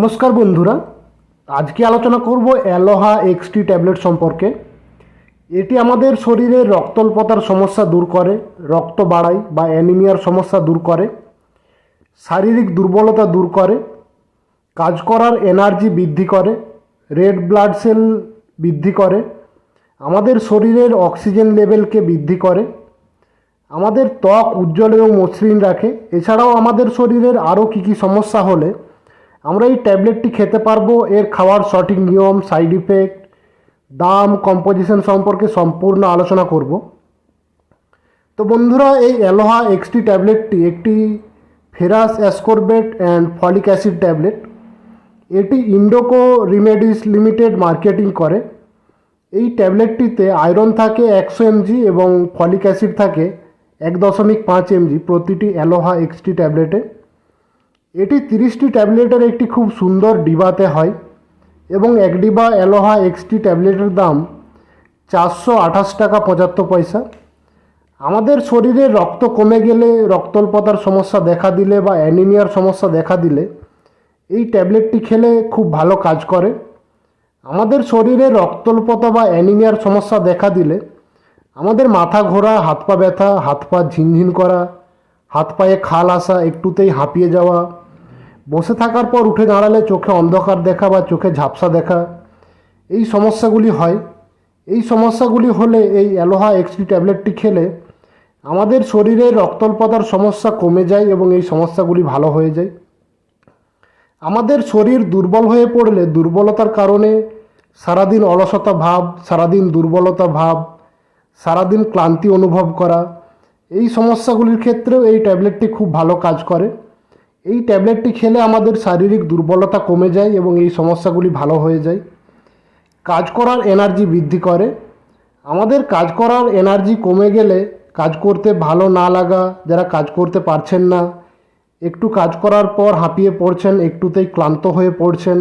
নমস্কার বন্ধুরা, আজকে আলোচনা করব অ্যালোহা এক্সটি ট্যাবলেট সম্পর্কে। এটি আমাদের শরীরের রক্তল্পতার সমস্যা দূর করে, রক্ত বাড়ায় বা অ্যানিমিয়ার সমস্যা দূর করে, শারীরিক দুর্বলতা দূর করে, কাজ করার এনার্জি বৃদ্ধি করে, রেড ব্লাড সেল বৃদ্ধি করে, আমাদের শরীরের অক্সিজেন লেভেলকে বৃদ্ধি করে, আমাদের ত্বক উজ্জ্বল এবং মসৃণ রাখে। এছাড়াও আমাদের শরীরের আরও কী কী সমস্যা হলে আমরা এই ট্যাবলেটটি খেতে পারব। এর খাওয়ার সঠিক নিয়ম, সাইড ইফেক্ট, দাম কম্পোজিশন সম্পর্কে সম্পূর্ণ আলোচনা করব। তো বন্ধুরা, এই অ্যালোহা এক্সটি ট্যাবলেটটি একটি ferrous ascorbate and folic acid tablet. এটি ইন্ডোকো রিমেডিস লিমিটেড মার্কেটিং করে। এই ট্যাবলেটটিতে আয়রন থাকে একশো এমজি এবং ফলিক অ্যাসিড থাকে এক দশমিক পাঁচ এমজি প্রতিটি অ্যালোহা এক্সটি ট্যাবলেটে। এটি তিরিশটি ট্যাবলেটের একটি খুব সুন্দর ডিবাতে হয় এবং এক ডিবা অ্যালোহা এক্সটি ট্যাবলেটের দাম চারশো আঠাশ টাকা পঁচাত্তর পয়সা। আমাদের শরীরে রক্ত কমে গেলে, রক্তল্পতার সমস্যা দেখা দিলে বা অ্যানিমিয়ার সমস্যা দেখা দিলে এই ট্যাবলেটটি খেলে খুব ভালো কাজ করে। আমাদের শরীরে রক্তল্পতা বা অ্যানিমিয়ার সমস্যা দেখা দিলে আমাদের মাথা ঘোরা, হাত পা ব্যথা, হাত পা ঝিনঝিন করা, হাত পায়ে খাল আসা, একটুতেই হাঁপিয়ে যাওয়া বসে থাকার পর উঠে দাঁড়ালে চোখে অন্ধকার দেখা বা চোখে ঝাপসা দেখা। এই সমস্যাগুলি হয়। এই সমস্যাগুলি হলে এই অ্যালোহা এক্সটি ট্যাবলেটটি খেলে আমাদের শরীরে রক্তল্পতার সমস্যা কমে যায় এবং এই সমস্যাগুলি ভালো হয়ে যায়। আমাদের শরীর দুর্বল হয়ে পড়লে দুর্বলতার কারণে সারাদিন অলসতা ভাব, সারাদিন দুর্বলতা ভাব, সারাদিন ক্লান্তি অনুভব করা, এই সমস্যাগুলির ক্ষেত্রেও এই ট্যাবলেটটি খুব ভালো কাজ করে। এই ট্যাবলেটটি খেলে আমাদের শারীরিক দুর্বলতা কমে যায় এবং এই সমস্যাগুলি ভালো হয়ে যায়। কাজ করার এনার্জি বৃদ্ধি করে। আমাদের কাজ করার এনার্জি কমে গেলে কাজ করতে ভালো না লাগা, যারা কাজ করতে পারছেন না, একটু কাজ করার পর হাঁপিয়ে পড়ছেন, একটুতেই ক্লান্ত হয়ে পড়ছেন,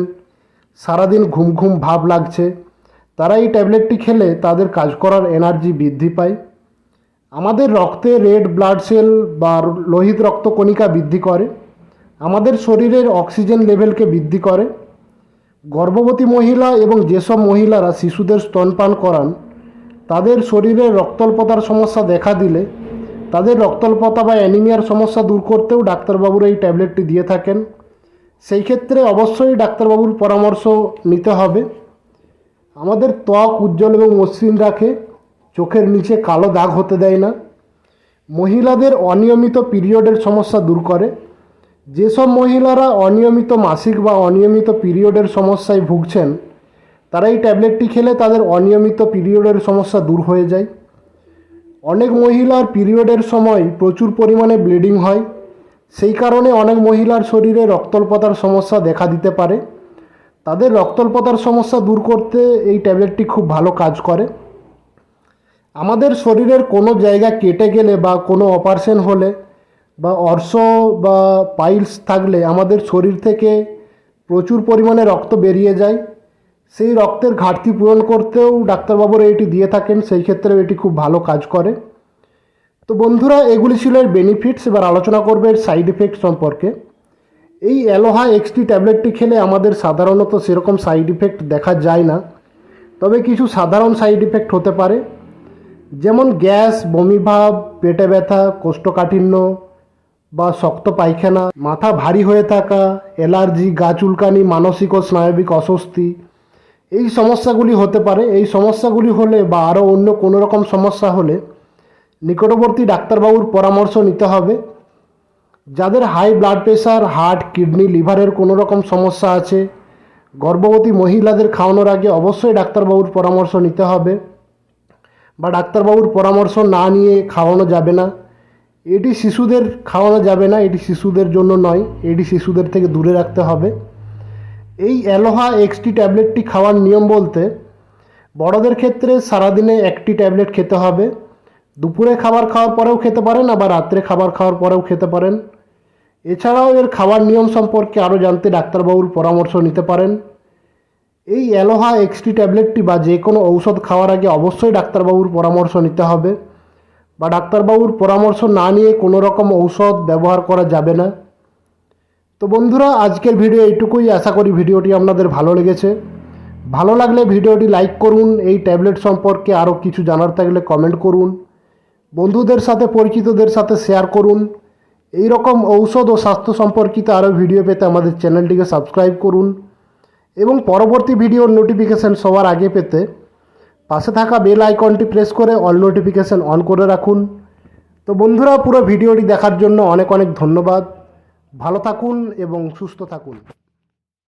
সারাদিন ঘুম ঘুম ভাব লাগছে, তারা এই ট্যাবলেটটি খেলে তাদের কাজ করার এনার্জি বৃদ্ধি পায়। আমাদের রক্তে রেড ব্লাড সেল বা লোহিত রক্তকণিকা বৃদ্ধি করে। আমাদের শরীরের অক্সিজেন লেভেলকে বৃদ্ধি করে। গর্ভবতী মহিলা এবং যেসব মহিলারা শিশুদের স্তনপান করান, তাদের শরীরে রক্তল্পতার সমস্যা দেখা দিলে, তাদের রক্তল্পতা বা অ্যানিমিয়ার সমস্যা দূর করতেও ডাক্তারবাবুর এই ট্যাবলেটটি দিয়ে থাকেন। সেই ক্ষেত্রে অবশ্যই ডাক্তারবাবুর পরামর্শ নিতে হবে। আমাদের ত্বক উজ্জ্বল এবং মসৃণ রাখে, চোখের নিচে কালো দাগ হতে দেয় না। মহিলাদের অনিয়মিত পিরিয়ডের সমস্যা দূর করে। যেসব মহিলারা অনিয়মিত মাসিক বা অনিয়মিত পিরিয়ডের সমস্যায় ভুগছেন তারা এই ট্যাবলেটটি খেলে তাদের অনিয়মিত পিরিয়ডের সমস্যা দূর হয়ে যায়। অনেক মহিলার পিরিয়ডের সময় প্রচুর পরিমাণে ব্লিডিং হয়, সেই কারণে অনেক মহিলার শরীরে রক্তল্পতার সমস্যা দেখা দিতে পারে। তাদের রক্তল্পতার সমস্যা দূর করতে এই ট্যাবলেটটি খুব ভালো কাজ করে। আমাদের শরীরের কোনো জায়গা কেটে গেলে বা কোনো অপারেশন হলে বা অর্শ বা পাইলস থাকলে আমাদের শরীর থেকে প্রচুর পরিমাণে রক্ত বেরিয়ে যায়। সেই রক্তের ঘাটতি পূরণ করতেও ডাক্তারবাবুরা এটি দিয়ে থাকেন, সেই ক্ষেত্রে এটি খুব ভালো কাজ করে। তো বন্ধুরা, এগুলি ছিল এর বেনিফিটস এবার আলোচনা করবে এর সাইড এফেক্ট সম্পর্কে। এই অ্যালোহা এক্সটি ট্যাবলেটটি খেলে আমাদের সাধারণত সেরকম সাইড ইফেক্ট দেখা যায় না। তবে কিছু সাধারণ সাইড ইফেক্ট হতে পারে। যেমন গ্যাস বমিভাব পেটে ব্যথা, কোষ্ঠকাঠিন্য বা শক্ত পায়খানা, মাথা ভারী হয়ে থাকা অ্যালার্জি গা চুলকানি, মানসিক ও স্নায়বিক অস্বস্তি। এই সমস্যাগুলি হতে পারে। এই সমস্যাগুলি হলে বা আরও অন্য কোনো রকম সমস্যা হলে নিকটবর্তী ডাক্তারবাবুর পরামর্শ নিতে হবে। যাদের high blood pressure heart, kidney, লিভারের কোনো রকম সমস্যা আছে, গর্ভবতী মহিলাদের খাওয়ানোর আগে অবশ্যই ডাক্তারবাবুর পরামর্শ নিতে হবে। বা ডাক্তারবাবুর পরামর্শ না নিয়ে খাওয়ানো যাবে না। এটি শিশুদের খাওয়ানো যাবে না, এটি শিশুদের জন্য নয়, এটি শিশুদের থেকে দূরে রাখতে হবে। এই অ্যালোহা এক্সটি ট্যাবলেটটি খাওয়ার নিয়ম বলতে, বড়দের ক্ষেত্রে সারাদিনে একটি ট্যাবলেট খেতে হবে। দুপুরে খাবার খাওয়ার পরেও খেতে পারেন, আবার রাত্রে খাবার খাওয়ার পরেও খেতে পারেন। এছাড়াও এর খাওয়ার নিয়ম সম্পর্কে আরও জানতে ডাক্তারবাবুর পরামর্শ নিতে পারেন। এই অ্যালোহা এক্সটি ট্যাবলেটটি বা যে কোনো ঔষধ খাওয়ার আগে অবশ্যই ডাক্তারবাবুর পরামর্শ নিতে হবে। বা ডাক্তারবাবুর পরামর্শ না নিয়ে কোনো রকম ঔষধ ব্যবহার করা যাবে না। তো বন্ধুরা, আজকের ভিডিও এইটুকুই। আশা করি ভিডিওটি আপনাদের ভালো লেগেছে। ভালো লাগলে ভিডিওটি লাইক করুন, এই ট্যাবলেট সম্পর্কে আরও কিছু জানার থাকলে কমেন্ট করুন। বন্ধুদের সাথে, পরিচিতদের সাথে শেয়ার করুন। এই রকম ঔষধ ও স্বাস্থ্য সম্পর্কিত আরও ভিডিও পেতে আমাদের চ্যানেলটিকে সাবস্ক্রাইব করুন। এবং পরবর্তী ভিডিওর নোটিফিকেশান সবার আগে পেতে পাশে থাকা বেল আইকনটি প্রেস করে অল নোটিফিকেশান অন করে রাখুন। তো বন্ধুরা, পুরো ভিডিওটি দেখার জন্য অনেক অনেক ধন্যবাদ। ভালো থাকুন এবং সুস্থ থাকুন।